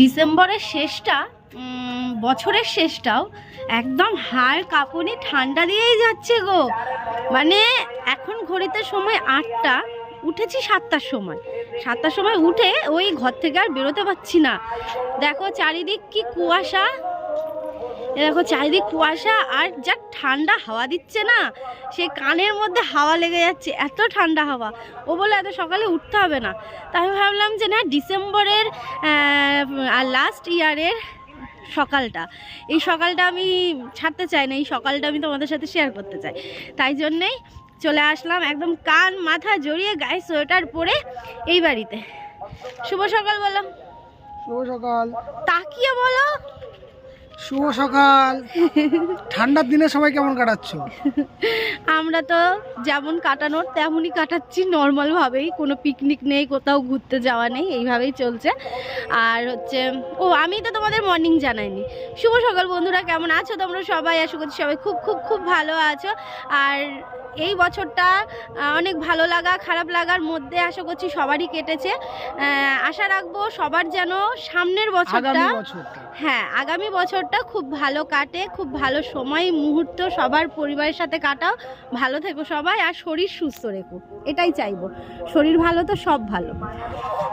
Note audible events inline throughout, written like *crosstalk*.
ডিসেম্বরের শেষটা বছরের শেষটাও একদম হাড় কাঁপুনি ঠান্ডা দিয়েই যাচ্ছে গো। মানে এখন ঘড়িতে সময় আটটা, উঠেছি সাতটার সময়। সাতটার সময় উঠে ওই ঘর থেকে আর বেরোতে পারছি না। দেখো চারিদিক কি কুয়াশা দেখো চারিদিক কুয়াশা আর যা ঠান্ডা হাওয়া দিচ্ছে না সে কানের মধ্যে হাওয়া লেগে যাচ্ছে এত ঠান্ডা হাওয়া। ও বলে এত সকালে উঠতে হবে না। তাই আমি ভাবলাম যে না ডিসেম্বরের আর লাস্ট ইয়ারের সকালটা। এই সকালটা আমি ছাড়তে চাই না এই সকালটা আমি তোমাদের সাথে শেয়ার করতে চাই। তাই জন্যেই চলে আসলাম একদম কান মাথা জড়িয়ে গায়ে সোয়েটার পরে এই বাড়িতে। শুভ সকাল বলো। শুভ সকাল। তাকিয়ে বলো। শুভ সকাল। ঠান্ডার দিনে সবাই কেমন কাটাচ্ছ? আমরা তো যেমন কাটানোর তেমনই কাটাচ্ছি নর্মালভাবেই কোনো পিকনিক নেই কোথাও ঘুরতে যাওয়া নেই এইভাবেই চলছে। আর হচ্ছে ও আমি তো তোমাদের মর্নিং জানাইনি। শুভ সকাল বন্ধুরা কেমন আছো তোমরা সবাই? আশা করছি সবাই খুব খুব খুব ভালো আছো। আর এই বছরটা অনেক ভালো লাগা খারাপ লাগার মধ্যে আশা করছি সবারই কেটেছে। আশা রাখব সবার যেন সামনের বছরটা হ্যাঁ আগামী বছরটা খুব ভালো কাটে খুব ভালো সময় মুহূর্ত সবার পরিবারের সাথে কাটাও। ভালো থেকো সবাই আর শরীর সুস্থ রেখো এটাই চাইব। শরীর ভালো তো সব ভালো।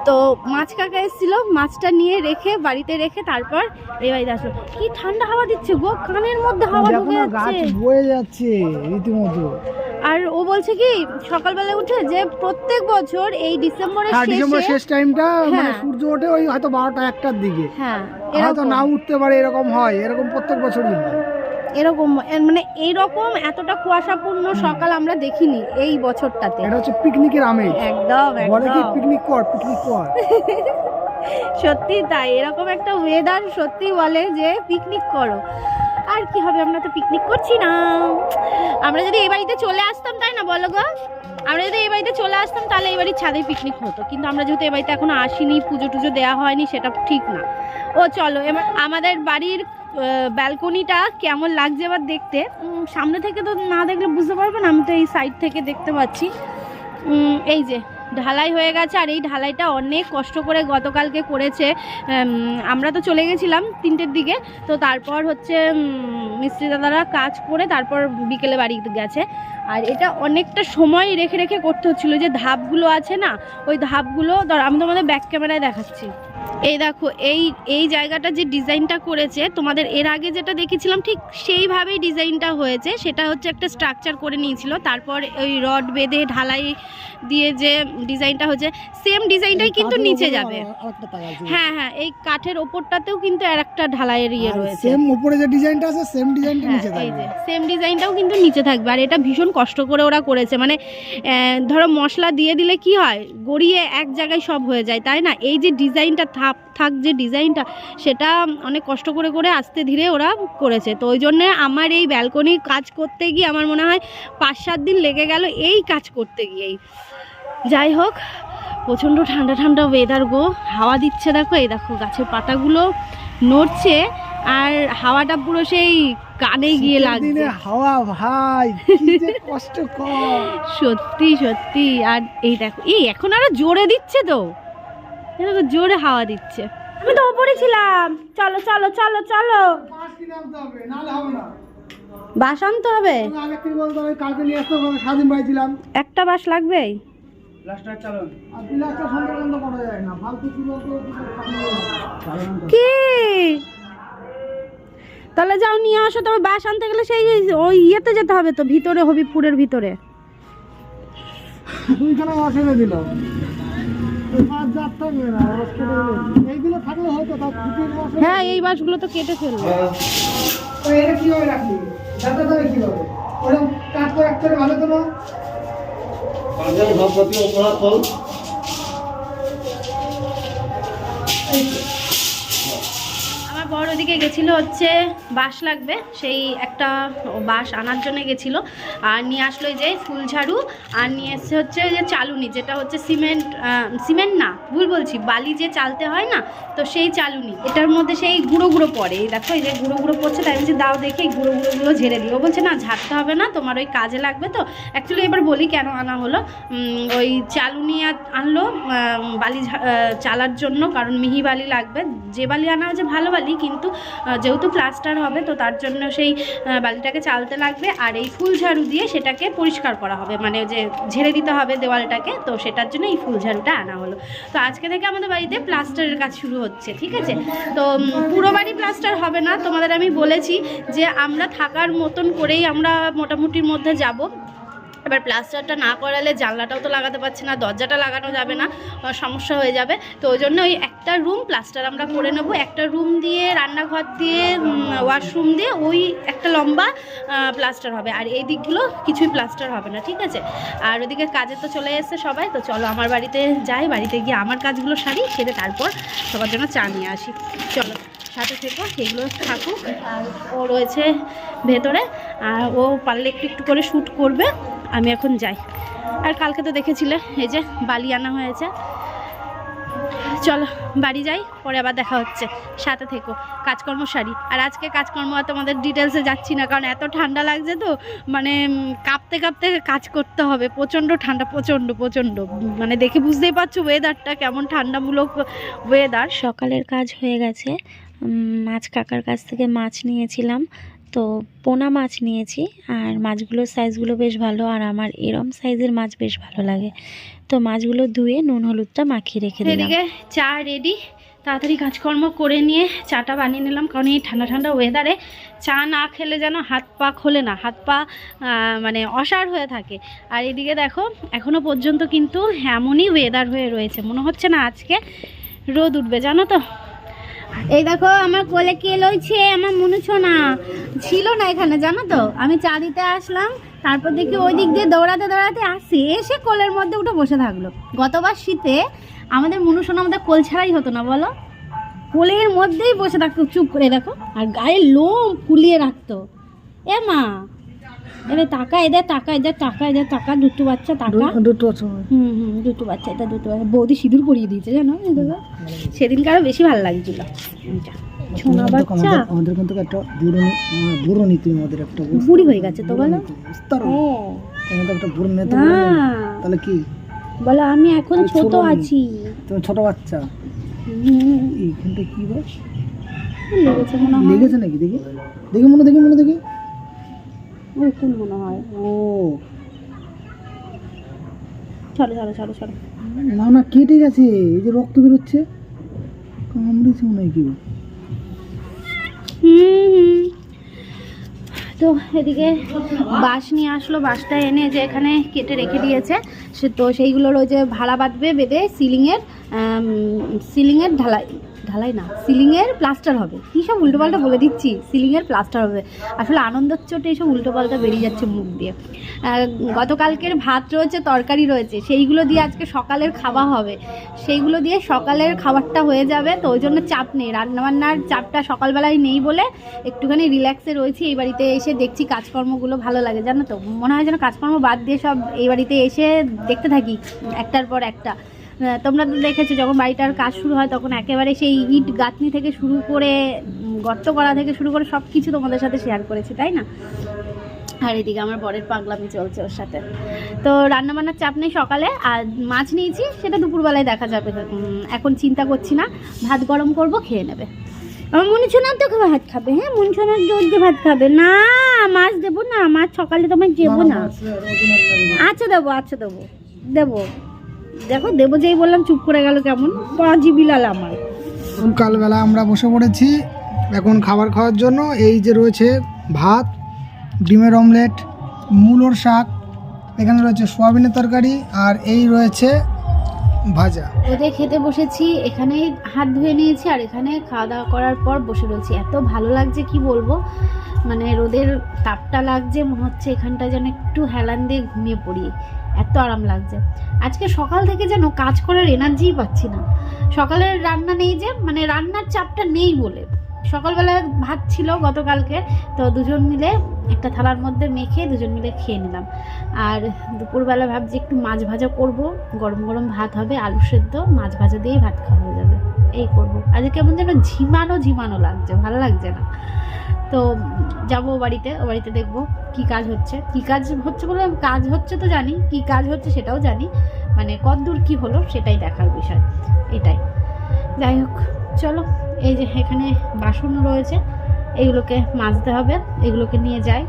তো মাছ কাকা এসেছিল মাছটা নিয়ে রেখে বাড়িতে রেখে তারপর এবার আসলো কি ঠান্ডা হাওয়া দিচ্ছে গো কানের মধ্যে হাওয়া ঢুকে যাচ্ছে। বয়ে যাচ্ছে রীতিমতো। আর ও বলছে কি সকালবেলা উঠে যে প্রত্যেক বছর এই ডিসেম্বরের হ্যাঁ ডিসেম্বর শেষে টাইমটা মানে হ্যাঁ। সূর্য ওঠে ওই হয়তো বারোটা একটার দিকে। হ্যাঁ হয়তো এরকম। না উঠতে পারে এরকম হয় এরকম প্রত্যেক বছরই হয়। এরকম মানে এইরকম এতটা কুয়াশাপূর্ণ সকাল আমরা দেখিনি এই বছরটাতে। এটা হচ্ছে পিকনিকের আমেজ। একদম বলে কি একদম পিকনিক কর পিকনিক কর। *laughs* সত্যি তাই এরকম একটা ওয়েদার সত্যি বলে যে পিকনিক করো। আর কি হবে? আমরা তো পিকনিক করছি না। আমরা যদি এই বাড়িতে চলে আসতাম, তাই না বলো গো? আমরা যদি এই বাড়িতে চলে আসতাম, তাহলে এই বাড়ির ছাদে পিকনিক হতো। কিন্তু আমরা যেহেতু এই বাড়িতে এখনও আসিনি, পুজো টুজো দেওয়া হয়নি, সেটা ঠিক না। ও, চলো, এবার আমাদের বাড়ির ব্যালকনিটা কেমন লাগছে এবার দেখতে? সামনে থেকে তো না দেখলে বুঝতে পারবে না, আমি তো এই সাইড থেকে দেখতে পাচ্ছি। এই যে ঢালাই হয়ে গেছে আর এই ঢালাইটা অনেক কষ্ট করে গতকালকে করেছে। আমরা তো চলে গেছিলাম তিনটের দিকে, তো তারপর হচ্ছে মিস্ত্রি দাদারা কাজ করে তারপর বিকেলে বাড়ি গেছে। আর এটা অনেকটা সময় রেখে রেখে করতে হচ্ছিল যে ধাপগুলো আছে না ওই ধাপগুলো ধর আমি তোমাদের ব্যাক ক্যামেরায় দেখাচ্ছি। এই দেখো এই এই জায়গাটা যে ডিজাইনটা করেছে তোমাদের এর আগে যেটা দেখেছিলাম ঠিক সেইভাবেই ডিজাইনটা হয়েছে। সেটা হচ্ছে একটা স্ট্রাকচার করে নিয়েছিল তারপর ওই রড বেঁধে ঢালাই দিয়ে যে ডিজাইনটা হচ্ছে সেম ডিজাইনটাই কিন্তু নিচে যাবে। হ্যাঁ হ্যাঁ এই কাঠের ওপরটাতেও কিন্তু আর একটা ঢালাইয়ের ইয়ে রয়েছে। সেম উপরে যে ডিজাইনটা আছে সেম ডিজাইনটা হ্যাঁ নিচে থাকবে। সেম ডিজাইনটাও কিন্তু নিচে থাকবে। আর এটা ভীষণ কষ্ট করে ওরা করেছে। মানে ধরো মশলা দিয়ে দিলে কি হয়? গড়িয়ে এক জায়গায় সব হয়ে যায়, তাই না? এই যে ডিজাইনটা থাক থাক যে ডিজাইনটা, সেটা অনেক কষ্ট করে করে আস্তে ধীরে ওরা করেছে। তো ওই জন্যে আমার এই ব্যালকনির কাজ করতে গিয়ে আমার মনে হয় পাঁচ, সাত দিন লেগে গেল এই কাজ করতে গিয়েই। যাই হোক, প্রচণ্ড ঠান্ডা ঠান্ডা ওয়েদার গো। হাওয়া দিচ্ছে দেখো, এই দেখো গাছের পাতাগুলো নড়ছে, আর হাওয়াটা পুরো সেই কানে গিয়ে লাগছে। হাওয়া ভাই কষ্ট *laughs* সত্যি সত্যি। আর এই দেখো এই এখন আরও জোরে দিচ্ছে তো। দেখো জোরে হাওয়া দিচ্ছে। আমি তো ওপরে ছিলাম। চলো চলো চলো চলো। বাস আনতে হবে নাহলে হবে না। বাস আনতে হবে? আমি আগে থেকে বলতে হবে কালকে নিয়ে আসতে হবে স্বাধীন পাইছিলাম একটা বাস বলতো কি? তাহলে যাও নিয়ে আসো তবে বাস আনতে গেলে সেই ওই ইয়েতে যেতে হবে তো ভিতরে হবিপুরের ভিতরে। দুইখানে বাস এনে না দিলে। হ্যাঁ এই বাসগুলো তো কেটে ফেলবে তো এটা কীভাবে আমার ওদিকে গেছিল হচ্ছে বাঁশ লাগবে, সেই একটা বাঁশ আনার জন্য গেছিল। আর নিয়ে আসলো যে ফুল ঝাড়ু, আর নিয়ে এসছে হচ্ছে যে চালুনি, যেটা হচ্ছে সিমেন্ট সিমেন্ট না, ভুল বলছি, বালি যে চালতে হয় না, তো সেই চালুনি। এটার মধ্যে সেই গুঁড়ো গুঁড়ো পড়ে। দেখো, এই যে গুঁড়ো গুঁড়ো পড়ছে, তাই বলছি, দাও দেখে গুঁড়ো গুঁড়োগুলো ঝেড়ে দিও বলছে, না, ঝাড়তে হবে না, তোমার ওই কাজে লাগবে তো। অ্যাকচুয়ালি এবার বলি কেন আনা হলো। ওই চালুনি আনলো বালি চালার জন্য, কারণ মিহি বালি লাগবে। যে বালি আনা হয়েছে, ভালো বালি কিন্তু যেহেতু প্লাস্টার হবে, তো তার জন্য সেই বালিটাকে চালতে লাগবে। আর এই ফুল ঝাড়ু দিয়ে সেটাকে পরিষ্কার করা হবে। মানে যে ঝেড়ে দিতে হবে দেওয়ালটাকে, তো সেটার জন্য এই ফুল ঝাড়ুটা আনা হলো। তো আজকে থেকে আমাদের বাড়িতে প্লাস্টারের কাজ শুরু হচ্ছে, ঠিক আছে? তো পুরো বাড়ি প্লাস্টার হবে না। তোমাদের আমি বলেছি যে আমরা থাকার মতন করেই আমরা মোটামুটির মধ্যে যাব। এবার প্লাস্টারটা না করালে জানলাটাও তো লাগাতে পারছি না, দরজাটা লাগানো যাবে না, সমস্যা হয়ে যাবে। তো ওই জন্য ওই একটা রুম প্লাস্টার আমরা করে নেব। একটা রুম দিয়ে, রান্নাঘর দিয়ে ওয়াশরুম দিয়ে, ওই একটা লম্বা প্লাস্টার হবে। আর এই দিকগুলো কিছুই প্লাস্টার হবে না, ঠিক আছে? আর ওদিকে কাজে তো চলে এসেছে সবাই, তো চলো আমার বাড়িতে যাই। বাড়িতে গিয়ে আমার কাজগুলো সারি সেরে তারপর সবার জন্য চা নিয়ে আসি। চলো, সাথে থেকো, সেগুলো থাকুক। আর ও রয়েছে ভেতরে, আর ও পারলে একটু একটু করে শ্যুট করবে। আমি এখন যাই। আর কালকে তো দেখেছিলে, এই যে বালি আনা হয়েছে। চলো বাড়ি যাই, পরে আবার দেখা হচ্ছে। সাথে থেকো, কাজকর্ম সারি। আর আজকে কাজকর্ম আর তোমাদের ডিটেলসে যাচ্ছি না, কারণ এত ঠান্ডা লাগছে তো মানে কাঁপতে কাঁপতে কাজ করতে হবে। প্রচণ্ড ঠান্ডা, প্রচণ্ড প্রচণ্ড। মানে দেখে বুঝতেই পারছ ওয়েদারটা কেমন ঠান্ডামূলক ওয়েদার সকালের কাজ হয়ে গেছে। মাছ কাকার কাছ থেকে মাছ নিয়েছিলাম। তো পোনা মাছ নিয়েছি আর মাছগুলোর সাইজগুলো বেশ ভালো আর আমার এরম সাইজের মাছ বেশ ভালো লাগে। তো মাছগুলো ধুয়ে নুন হলুদটা মাখিয়ে রেখে দিলাম। এদিকে চা রেডি তাড়াতাড়ি কাজকর্ম করে নিয়ে চাটা বানিয়ে নিলাম কারণ এই ঠান্ডা ঠান্ডা ওয়েদারে চা না খেলে যেন হাত পা খোলে না, হাত পা মানে অসাড় হয়ে থাকে। আর এদিকে দেখো, এখনও পর্যন্ত কিন্তু এমনই ওয়েদার হয়ে রয়েছে। মনে হচ্ছে না আজকে রোদ উঠবে, জানো তো? এই দেখো, আমার কোলে কে লইছে? আমার মনে না ছিল না এখানে, জানো তো? আমি চা দিতে আসলাম, তারপর দেখি ওই দিক দিয়ে দৌড়াতে দৌড়াতে আসে। এসে কোলের মধ্যে উঠে বসে থাকল। গতবার শীতে আমাদের মনুষণ আমাদের কোল ছাড়াই হতো না, বলো? কোলের মধ্যেই বসে থাকতো, চুপ করে, দেখো। আর গায়ে লোম ফুলিয়ে রাখতো। এ মা এবার টাকা এদের টাকা এদের টাকা এদের টাকা দুটো বাচ্চা টাকা দুটো হুম হুম দুটো বাচ্চা এটা দুটো বাচ্চা। বৌদি সিঁদুর পরিয়ে দিয়েছে জানো? সেদিনকে আরও বেশি ভালো লাগছিল। ছোনা বাচ্চা। আমাদের কিন্তু একটা বুড়ো বুড়ো নীতি আমাদের একটা বুড়ি হয়ে গেছে তো বলো? হ্যাঁ। আমাদের একটা বুড়ো নীতি। তাহলে কি? বলো আমি এখন ছোট ছোট আছি। তুমি ছোট বাচ্চা। এইখানটা কি বস? লেগেছে মনে হয়। লেগেছে নাকি? দেখি। দেখি মনে দেখি মনে দেখি। উকুন মনে হয়। ও। চলো চলো চলো চলো না না কেটে গেছে। এই যে রক্ত বেরোচ্ছে। কামড়েছে মনে হয় কি হুম হুম। তো এদিকে বাঁশ নিয়ে আসলো। বাঁশটা এনে যে এখানে কেটে রেখে দিয়েছে। সে তো সেইগুলোর ওই যে ভাড়া বাঁধবে বেঁধে সিলিংয়ের সিলিংয়ের ঢালাই। ঢালাই না। সিলিংয়ের প্লাস্টার হবে। কী সব উল্টোপাল্টা বলে দিচ্ছি? সিলিংয়ের প্লাস্টার হবে। আসলে আনন্দের চোটে এইসব উল্টোপাল্টা বেরিয়ে যাচ্ছে মুখ দিয়ে। গতকালকের ভাত রয়েছে, তরকারি রয়েছে। সেইগুলো দিয়ে আজকে সকালের খাওয়া হবে। সেইগুলো দিয়ে সকালের খাবারটা হয়ে যাবে, তো ওই জন্য চাপ নেই। রান্নাবান্নার চাপটা সকালবেলায় নেই বলে একটুখানি রিল্যাক্সে রয়েছি। এই বাড়িতে এসে দেখছি কাজকর্মগুলো ভালো লাগে। জানো তো? মনে হয় যেন কাজকর্ম বাদ দিয়ে সব এই বাড়িতে এসে দেখতে থাকি, একটার পর একটা। তোমরা তো দেখেছ যখন বাড়িটার কাজ শুরু হয় তখন একেবারে সেই ইট গাঁথনি থেকে শুরু করে গর্ত করা থেকে শুরু করে সব কিছু তোমাদের সাথে শেয়ার করেছি তাই না? আর এদিকে আমার বরের পাগলামি চলছে ওর সাথে। তো রান্নাবান্নার চাপ নেই সকালে আর মাছ নিয়েছি সেটা দুপুরবেলায় দেখা যাবে। এখন চিন্তা করছি না ভাত গরম করব খেয়ে নেবে। আমার মনে না তো ভাত খাবে হ্যাঁ মন সোনার জোর দিয়ে ভাত খাবে। না মাছ দেবো না মাছ সকালে তোমায় দেবো না। আচ্ছা দেবো আচ্ছা দেবো দেবো। দেখো দেবো যেই বললাম চুপ করে গেল কেমন? পাঁচি বিলাল আমার। কালবেলা আমরা বসে পড়েছি এখন খাবার খাওয়ার জন্য। এই যে রয়েছে ভাত ডিমের অমলেট মূলোর শাক এখানে রয়েছে সোয়াবিনের তরকারি আর এই রয়েছে ভাজা। ওদের খেতে বসেছি এখানে হাত ধুয়ে নিয়েছি আর এখানে খাওয়া দাওয়া করার পর বসে রয়েছি। এত ভালো লাগছে কি বলব? মানে রোদের তাপটা লাগছে মনে হচ্ছে এখানটা যেন একটু হেলান দিয়ে ঘুমিয়ে পড়ি। এত আরাম লাগছে। আজকে সকাল থেকে যেন কাজ করার এনার্জিই পাচ্ছি না। সকালের রান্না নেই যে মানে রান্নার চাপটা নেই বলে। সকালবেলা ভাত ছিল গতকালকে, তো দুজন মিলে একটা থালার মধ্যে মেখে দুজন মিলে খেয়ে নিলাম। আর দুপুরবেলা ভাবছি একটু মাছ ভাজা করব। গরম গরম ভাত হবে, আলু সেদ্ধ, মাছ ভাজা দিয়েই ভাত খাওয়া হয়ে যাবে। এই করব। আজকে কেমন যেন ঝিমানো ঝিমানো লাগছে, ভালো লাগছে না। তো যাব ও বাড়িতে ও বাড়িতে দেখব কি কাজ হচ্ছে। কি কাজ হচ্ছে বলে কাজ হচ্ছে তো জানি, কি কাজ হচ্ছে সেটাও জানি। মানে কতদূর কি হলো সেটাই দেখার বিষয়, এটাই। যাই হোক, চলো, এই যে এখানে বাসন রয়েছে, এগুলোকে মাজতে হবে, এগুলোকে নিয়ে যাই,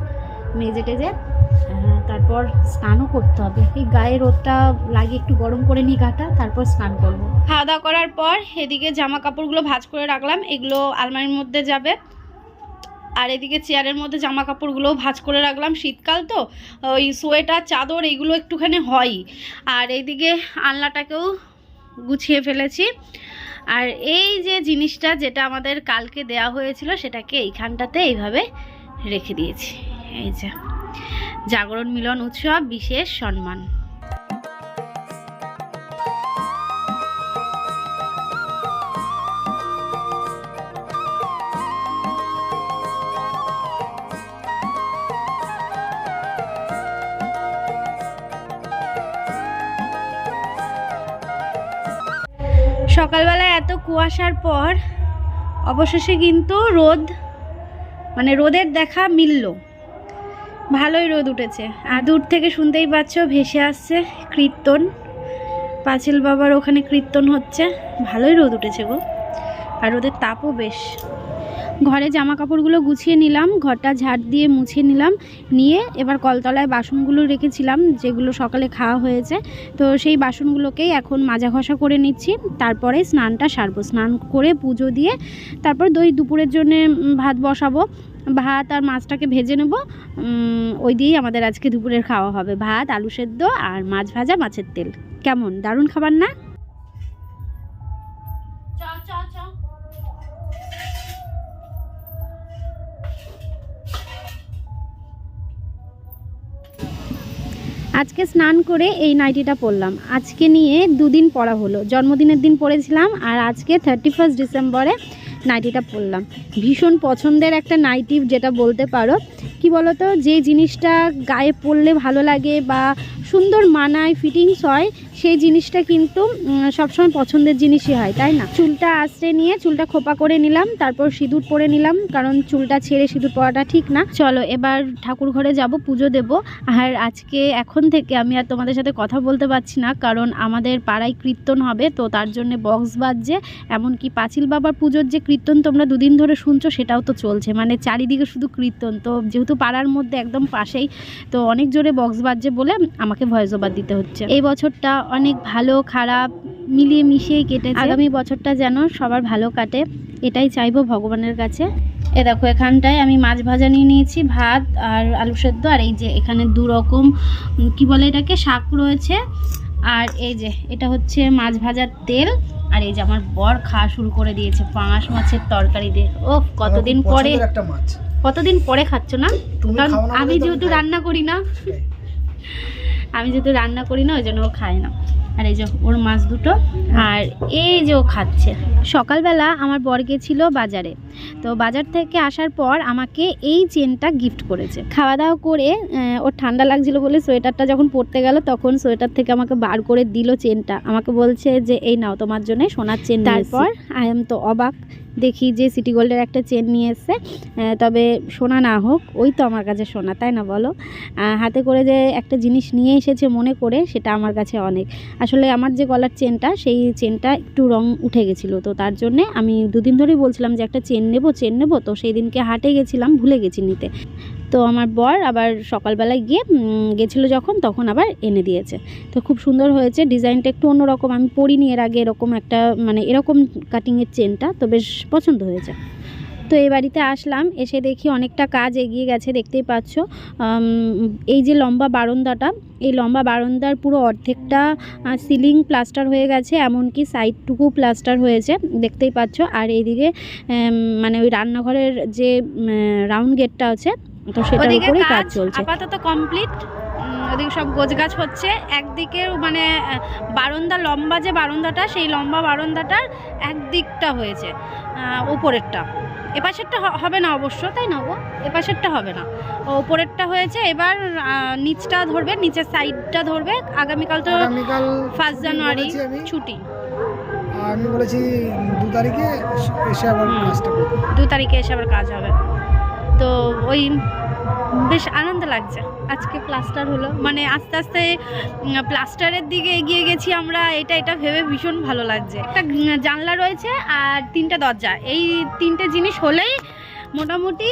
মেজে টেজে। তারপর স্নানও করতে হবে। এই গায়ে রোদটা লাগিয়ে একটু গরম করে নিই গাটা, তারপর স্নান করব। খাওয়া দাওয়া করার পর এদিকে জামা কাপড়গুলো ভাজ করে রাখলাম, এগুলো আলমারির মধ্যে যাবে। আর এদিকে চেয়ারের মধ্যে জামা কাপড়গুলোও ভাজ করে রাখলাম। শীতকাল তো, ওই সোয়েটার, চাদর, এগুলো একটুখানি হয়ই। আর এইদিকে আলনাটাকেও গুছিয়ে ফেলেছি। আর এই যে জিনিসটা যেটা আমাদের কালকে দেয়া হয়েছিল, সেটাকে এইখানটাতে এইভাবে রেখে দিয়েছি। এই যে জাগরণ মিলন উৎসব, বিশেষ সম্মান। সকালবেলা এত কুয়াশার পর অবশেষে কিন্তু রোদ মানে রোদের দেখা মিলল। ভালোই রোদ উঠেছে। আর দূর থেকে শুনতেই পাচ্ছ, ভেসে আসছে কীর্তন। পাঁচিল বাবার ওখানে কীর্তন হচ্ছে। ভালোই রোদ উঠেছে গো। আর রোদের তাপও বেশ। ঘরে জামা কাপড়গুলো গুছিয়ে নিলাম, ঘরটা ঝাড় দিয়ে মুছে নিলাম, নিয়ে এবার কলতলায় বাসনগুলো রেখেছিলাম, যেগুলো সকালে খাওয়া হয়েছে। তো সেই বাসনগুলোকেই এখন মাজা ঘষা করে নিচ্ছি, তারপরে স্নানটা সারবো। স্নান করে পুজো দিয়ে তারপর দই দুপুরের জন্য ভাত বসাবো। ভাত আর মাছটাকে ভেজে নেব ওই দিয়েই আমাদের আজকে দুপুরের খাওয়া হবে। ভাত, আলু সেদ্ধ আর মাছ ভাজা, মাছের তেল। কেমন? দারুণ খাবার না? আজকে স্নান করে এই নাইটিটা পরলাম। আজকে নিয়ে দুদিন পরা হলো। জন্মদিনের দিন পরেছিলাম আর আজকে থার্টি ফার্স্ট ডিসেম্বরে নাইটিটা পরলাম। ভীষণ পছন্দের একটা নাইটি, যেটা বলতে পারো। কি বলতো, যে জিনিসটা গায়ে পরলে ভালো লাগে বা সুন্দর মানায়, ফিটিংস হয়, সেই জিনিসটা কিন্তু সবসময় পছন্দের জিনিসই হয়, তাই না? চুলটা আঁচড়ে নিয়ে চুলটা খোপা করে নিলাম, তারপর সিঁদুর পরে নিলাম, কারণ চুলটা ছেড়ে সিঁদুর পরাটা ঠিক না। চলো, এবার ঠাকুর ঘরে যাব, পুজো দেব। আর আজকে, এখন থেকে আমি আর তোমাদের সাথে কথা বলতে পারছি না, কারণ আমাদের পাড়ায় কীর্তন হবে, তো তার জন্য বক্স বাজছে। এমনকি পাঁচিল বাবার পুজোর যে কীর্তন তোমরা দুদিন ধরে শুনছো, সেটাও তো চলছে। মানে চারিদিকে শুধু কীর্তন। তো যেহেতু পাড়ার মধ্যে একদম পাশেই, তো অনেক জোরে বক্স বাজছে বলে আমাকে ভয়েস ওভার দিতে হচ্ছে। এই বছরটা অনেক ভালো, খারাপ, মিলিয়ে মিশিয়ে কেটেছে। আগামী বছরটা যেন সবার ভালো কাটে, এটাই চাইব ভগবানের কাছে। এ দেখো, এখানটায় আমি মাছ ভাজা নিয়ে নিয়েছি, ভাত আর আলু সেদ্ধ, আর এই যে এখানে দু রকম কি বলে এটাকে, শাক রয়েছে। আর এই যে, এটা হচ্ছে মাছ ভাজার তেল। আর এই যে আমার বর খাওয়া শুরু করে দিয়েছে পাঙাশ মাছের তরকারি দিয়ে ও কতদিন পরে একটা মাছ। কতদিন পরে খাচ্ছ না? কারণ আমি যেহেতু রান্না করি না। আমি যেহেতু রান্না করি না ওই জন্য ও খায় না। আর এই যে ওর মাছ দুটো। আর এই যে ও খাচ্ছে। সকালবেলা আমার বর গেছিল বাজারে। তো বাজার থেকে আসার পর আমাকে এই চেনটা গিফট করেছে। খাওয়া দাওয়া করে ওর ঠান্ডা লাগছিল বলে সোয়েটারটা যখন পরতে গেল তখন সোয়েটার থেকে আমাকে বার করে দিল চেনটা। আমাকে বলছে যে এই নাও তোমার জন্য সোনার চেন তারপর আই এম তো অবাক। দেখি যে সিটি গোল্ডের একটা চেন নিয়ে এসছে। তবে সোনা না হোক, ওই তো আমার কাছে সোনা, তাই না বলো? হাতে করে যে একটা জিনিস নিয়ে এসেছে মনে করে, সেটা আমার কাছে অনেক। আসলে আমার যে গলার চেনটা সেই চেনটা একটু রং উঠে গেছিল, তো তার জন্যে আমি দুদিন ধরেই বলছিলাম যে একটা চেন নেব চেন নেব, তো সেই দিনকে হাটে গেছিলাম, ভুলে গেছি নিতে। তো আমার বর আবার সকালবেলায় গিয়ে গেছিল যখন, তখন আবার এনে দিয়েছে। তো খুব সুন্দর হয়েছে, ডিজাইনটা একটু অন্যরকম। আমি পরিনি এর আগে এরকম একটা মানে এরকম কাটিংয়ের চেনটা, তো বেশ পছন্দ হয়েছে। তো এই বাড়িতে আসলাম, এসে দেখি অনেকটা কাজ এগিয়ে গেছে, দেখতেই পাচ্ছ। এই যে লম্বা বারান্দাটা, এই লম্বা বারান্দার পুরো অর্ধেকটা সিলিং প্লাস্টার হয়ে গেছে, এমনকি সাইডটুকু প্লাস্টার হয়েছে, দেখতেই পাচ্ছ। আর এইদিকে মানে ওই রান্নাঘরের যে রাউন্ড গেটটা আছে তো সেটার উপরেই কাজ কাজ চলছে। আপাতত কমপ্লিট। ওদিকে সব গোছগাছ হচ্ছে। একদিকে মানে বারান্দা লম্বা যে বারান্দাটা সেই লম্বা বারান্দাটার একদিকটা হয়েছে আহ, উপরেরটা এপাশেরটা হবে না অবশ্য তাই না গো? এপাশেরটা হবে না। ও উপরেরটা হয়েছে এবার নিচটা ধরবে নিচের সাইডটা ধরবে। আগামীকাল তো ফার্স্ট জানুয়ারি ছুটি আর আমি বলেছি দু তারিখে এসে আবার কাজটা দু তারিখে এসে আবার কাজ হবে। তো ওই বেশ আনন্দ লাগছে। আজকে প্লাস্টার হলো। মানে আস্তে আস্তে প্লাস্টারের দিকে এগিয়ে গেছি আমরা। এটা এটা ভেবে ভীষণ ভালো লাগছে। একটা জানলা রয়েছে আর তিনটে দরজা। এই তিনটে জিনিস হলেই মোটামুটি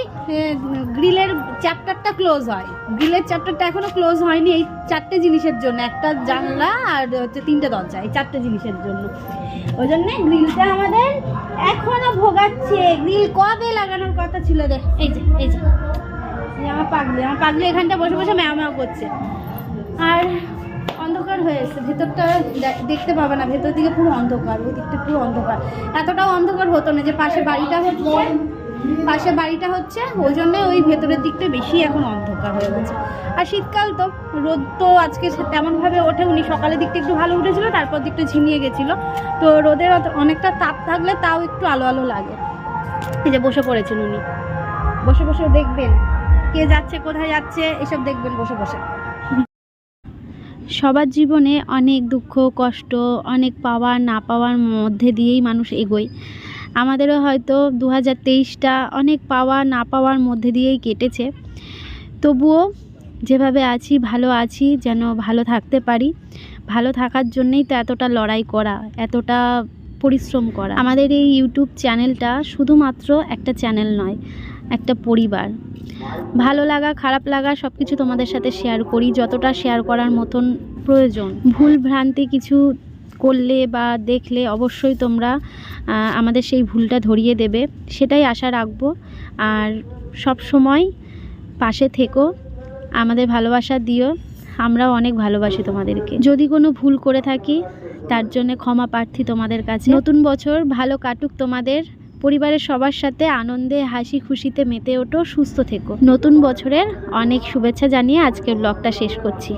গ্রিলের চ্যাপ্টারটা ক্লোজ হয়। গ্রিলের চ্যাপ্টারটা এখনও ক্লোজ হয়নি এই চারটে জিনিসের জন্য। একটা জানলা আর হচ্ছে তিনটে দরজা এই চারটে জিনিসের জন্য। ওই জন্যে গ্রিলটা আমাদের এখনও ভোগাচ্ছে। গ্রিল কবে লাগানোর কথা ছিল দেখ এই যে এই যে। আমার পাগলি আমার পাগলি এখানটা বসে বসে ম্যাও করছে। আর অন্ধকার হয়ে এসছে। ভেতরটা দেখতে পাবে না। ভেতর দিকে পুরো অন্ধকার, ওই দিকটা পুরো অন্ধকার। এতটাও অন্ধকার হতো না যে পাশে বাড়িটা হচ্ছে পাশে বাড়িটা হচ্ছে, ওই জন্য ওই ভেতরের দিকটা বেশি এখন অন্ধকার হয়ে গেছে। আর শীতকাল তো, রোদ তো আজকে তেমনভাবে ওঠে উনি সকালের দিকটা একটু ভালো উঠেছিল, তারপর দিকটা ঝিমিয়ে গেছিল। তো রোদের অনেকটা তাপ থাকলে তাও একটু আলো আলো লাগে। এই যে বসে পড়েছেন উনি। বসে বসে দেখবেন। কে যাচ্ছে, কোথায় যাচ্ছে, এসব দেখবেন বসে বসে। সবার জীবনে অনেক দুঃখ, কষ্ট, অনেক পাওয়া না পাওয়ার মধ্যে দিয়েই মানুষ এগোয়। আমাদেরও হয়তো দু হাজার তেইশটা অনেক পাওয়া না পাওয়ার মধ্যে দিয়েই কেটেছে। তবুও যেভাবে আছি, ভালো আছি, যেন ভালো থাকতে পারি। ভালো থাকার জন্যেই তো এতটা লড়াই করা, এতটা পরিশ্রম করা। আমাদের এই ইউটিউব চ্যানেলটা শুধুমাত্র একটা চ্যানেল নয়, একটা পরিবার। ভালো লাগা, খারাপ লাগা সব কিছু তোমাদের সাথে শেয়ার করি, যতটা শেয়ার করার মতন প্রয়োজন। ভুল ভ্রান্তি কিছু করলে বা দেখলে অবশ্যই তোমরা আমাদের সেই ভুলটা ধরিয়ে দেবে। সেটাই আশা রাখব। আর সব সময় পাশে থেকো, আমাদের ভালোবাসা দিও। আমরাও অনেক ভালোবাসি তোমাদেরকে। যদি কোনো ভুল করে থাকি, তার জন্য ক্ষমা প্রার্থী তোমাদের কাছে। নতুন বছর ভালো কাটুক তোমাদের। পরিবারের সবার সাথে আনন্দে, হাসি খুশিতে মেতে ওঠো, সুস্থ থেকো। নতুন বছরের অনেক শুভেচ্ছা জানিয়ে আজকের ব্লগটা শেষ করছি।